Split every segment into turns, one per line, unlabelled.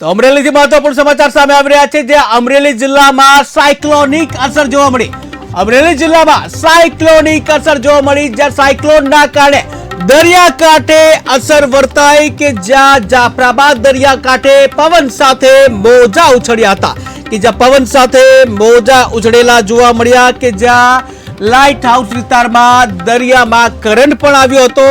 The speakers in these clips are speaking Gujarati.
તો અમરેલીથી મહત્વપૂર્ણ સમાચાર સામે આવી રહ્યા છે, જે અમરેલી જિલ્લામાં સાયક્લોનિક અસર જોવા મળી. અમરેલી જિલ્લામાં સાયક્લોનિક અસર જોવા મળી, જ્યાં સાયક્લોનના કારણે દરિયાકાંઠે અસર વર્તાઈ કે જ્યાં જાફરાબાદ દરિયાકાંઠે પવન સાથે મોજા ઉછળ્યા હતા. કે જ્યાં પવન સાથે મોજા ઉછળેલા જોવા મળ્યા કે જ્યાં લાઇટ હાઉસ વિસ્તારમાં દરિયામાં કરંટ પણ આવ્યો હતો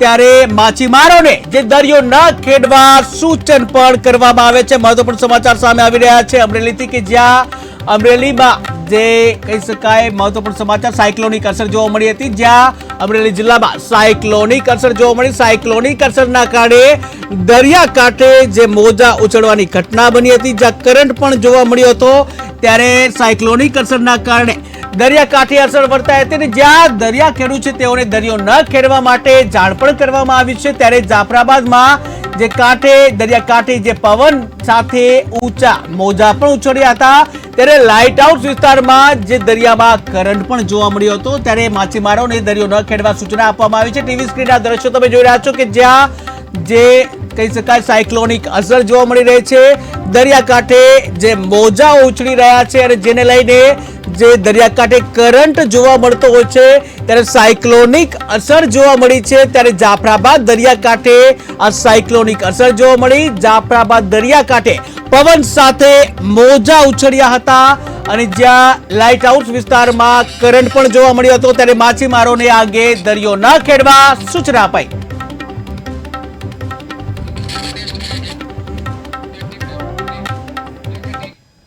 ત્યારે માછીમારોને જે દરિયો ન ખેડવા સૂચન પણ કરવામાં આવે છે. મહત્વપૂર્ણ સમાચાર સામે આવી રહ્યા છે. અમરેલીથી કે જ્યાં અમરેલીમાં જે કહી શકાય મહત્વપૂર્ણ સમાચાર, સાયક્લોનિક અસર જોવા મળી હતી, જ્યાં અમરેલી જિલ્લામાં સાયક્લોનિક અસર જોવા મળી. સાયક્લોનિક અસરના કારણે દરિયાકાંઠે જે મોજા ઉછળવાની ઘટના બની હતી, જ્યાં કરંટ પણ જોવા મળ્યો હતો, ત્યારે સાયક્લોનિક અસરના કારણે દરિયાકાંઠે અસર વર્તાય હતી અને જ્યાં દરિયા ખેડૂત છે, તેઓને દરિયો ન ખેડવા માટે જાણ પણ કરવામાં આવી છે. ત્યારે જાફરાબાદમાં જે કાંઠે, દરિયાકાંઠે જે પવન સાથે ઊંચા મોજા પણ ઉછળ્યા હતા, ત્યારે લાઇટ હાઉસ વિસ્તારમાં જે દરિયામાં કરંટ પણ જોવા મળ્યો હતો, ત્યારે માછીમારોને દરિયો ન ખેડવા સૂચના આપવામાં આવી છે. ટીવી સ્ક્રીનના દ્રશ્યો તમે જોઈ રહ્યા છો કે જ્યાં જે કહી શકાય સાયક્લોનિક અસર જોવા મળી રહી છે. દરિયાકાંઠે જે મોજા ઉછળી રહ્યા છે અને જેને લઈને જે દરિયાકાંઠે કરંટ જોવા મળતો હોય છે, ત્યારે સાયક્લોનિક અસર જોવા મળી છે. ત્યારે જાફરાબાદ દરિયાકાંઠે આ સાયક્લોનિક અસર જોવા મળી. જાફરાબાદ દરિયાકાંઠે પવન સાથે મોજા ઉછળ્યા હતા અને જ્યાં લાઇટ હાઉસ વિસ્તારમાં કરંટ પણ જોવા મળ્યો હતો, ત્યારે માછીમારોને આગે દરિયો ન ખેડવા સૂચના અપાઈ.